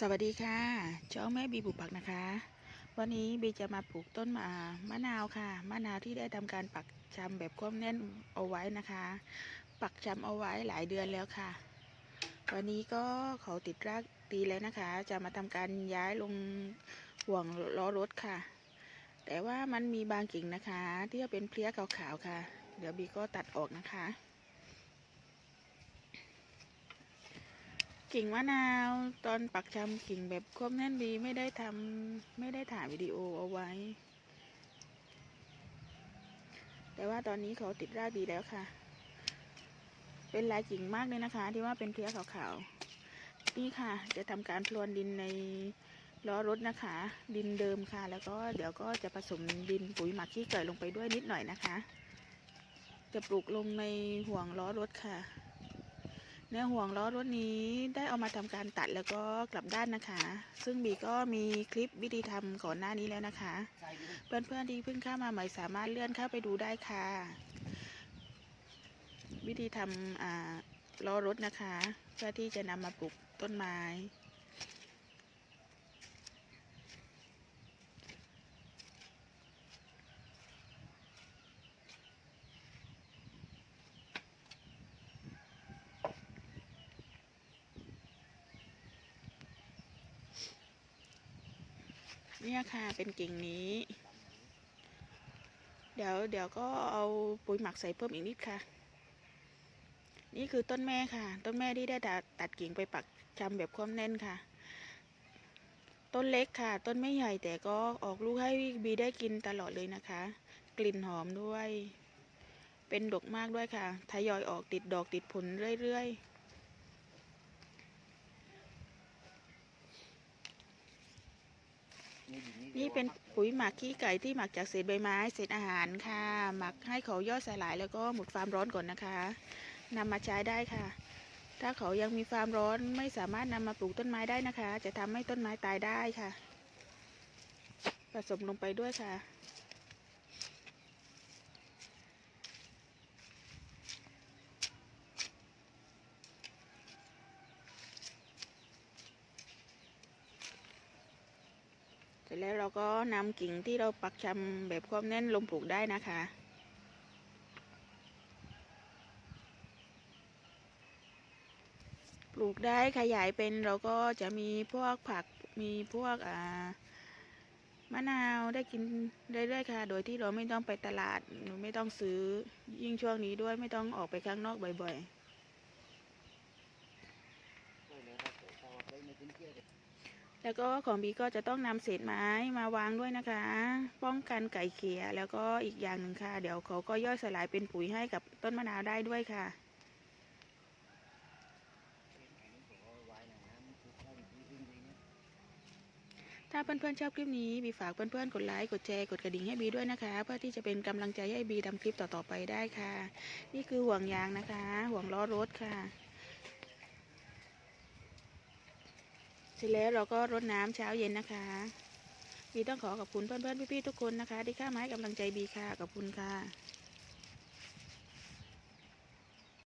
สวัสดีค่ะช่องแม่บีปลูกผักนะคะ วันนี้บีจะมาปลูกต้นมามะนาวค่ะ มะนาวที่ได้ทำการปักชำแบบความแน่นเอาไว้นะคะ ปักชำเอาไว้หลายเดือนแล้วค่ะ วันนี้ก็เขาติดรากดีแล้วนะคะ จะมาทำการย้ายลงห่วงล้อรถค่ะ แต่ว่ามันมีบางกิ่งนะคะ ที่เป็นเพลี้ยขาวๆค่ะ เดี๋ยวบีก็ตัดออกนะคะ กิ่งมะนาวตอนปักชำกิ่งแบบควบแน่นดีไม่ได้ทำไม่ได้ถ่ายวิดีโอเอาไว้ แต่ว่าตอนนี้เขาติดรากดีแล้วค่ะ เป็นลายกิ่งมากเลยนะคะ ที่ว่าเป็นเพลี้ยขาวๆนี่ค่ะ จะทำการพรวนดินในล้อรถนะคะ ดินเดิมค่ะ แล้วก็เดี๋ยวก็จะผสมดินปุ๋ยหมักขี้ไก่ลงไปด้วยนิดหน่อยนะคะ จะปลูกลงในห่วงล้อรถค่ะ ในห่วงล้อรถนี้ได้เอามาทำการตัดแล้วก็กลับด้านนะคะ ซึ่งบีก็มีคลิปวิธีทำก่อนหน้านี้แล้วนะคะ เพื่อนๆที่เพิ่งเข้ามาใหม่สามารถเลื่อนเข้าไปดูได้ค่ะ วิธีทำอ่าล้อรถนะคะ เพื่อที่จะนำมาปลูกต้นไม้ เนี่ยค่ะเป็นกิ่งนี้ เดี๋ยวเดี๋ยวก็เอาปุ๋ยหมักใส่เพิ่มอีกนิดค่ะ นี่คือต้นแม่ค่ะ ต้นแม่ที่ได้ตัดตัดกิ่งไปปักชำแบบความแน่นค่ะ ต้นเล็กค่ะ ต้นไม่ใหญ่แต่ก็ออกลูกให้บีได้กินตลอดเลยนะคะ กลิ่นหอมด้วย เป็นดกมากด้วยค่ะทยอยออกติดดอกติดผลเรื่อยๆ นี่เป็นปุ๋ยหมักขี้ไก่ที่หมักจากเศษใบไม้เศษอาหารค่ะ หมักให้เขาย่อยสลายแล้วก็หมดความร้อนก่อนนะคะนำมาใช้ได้ค่ะ ถ้าเขายังมีความร้อนไม่สามารถนำมาปลูกต้นไม้ได้นะคะ จะทำให้ต้นไม้ตายได้ค่ะ ผสมลงไปด้วยค่ะ ร็จแล้วเราก็นำกิ่งที่เราปักชำแบบความแน่นลงปลูกได้นะคะ ปลูกได้ขยายเป็นเราก็จะมีพวกผักมีพวกอ่ามะนาวได้กินเรื่อยๆค่ะ โดยที่เราไม่ต้องไปตลาดหรือไม่ต้องซื้อยิ่งช่วงนี้ด้วยไม่ต้องออกไปข้างนอกบ่อยๆ แล้วก็ของบีก็จะต้องนำเศษไม้มาวางด้วยนะคะ ป้องกันไก่เขียแล้วก็อีกอย่างหนึ่งค่ะ เดี๋ยวเขาก็ย่อยสลายเป็นปุ๋ยให้กับต้นมะนาวได้ด้วยค่ะถ้าเพื่อนๆชอบคลิปนี้บีฝากเพื่อนๆกดไลค์กดแชร์กดกระดิ่งให้บีด้วยนะคะ เพื่อที่จะเป็นกำลังใจให้บีทำคลิปต่อๆไปได้ค่ะ นี่คือห่วงยางนะคะ ห่วงล้อรถค่ะ เส ร็จแล้วเราก็รดน้ำเช้าเย็นนะคะบีต้องขอขอบคุณเพื่อนๆพี่ๆทุกคนนะคะ ที่เข้ามาให้กำลังใจบีค่ะขอบคุณค่ะ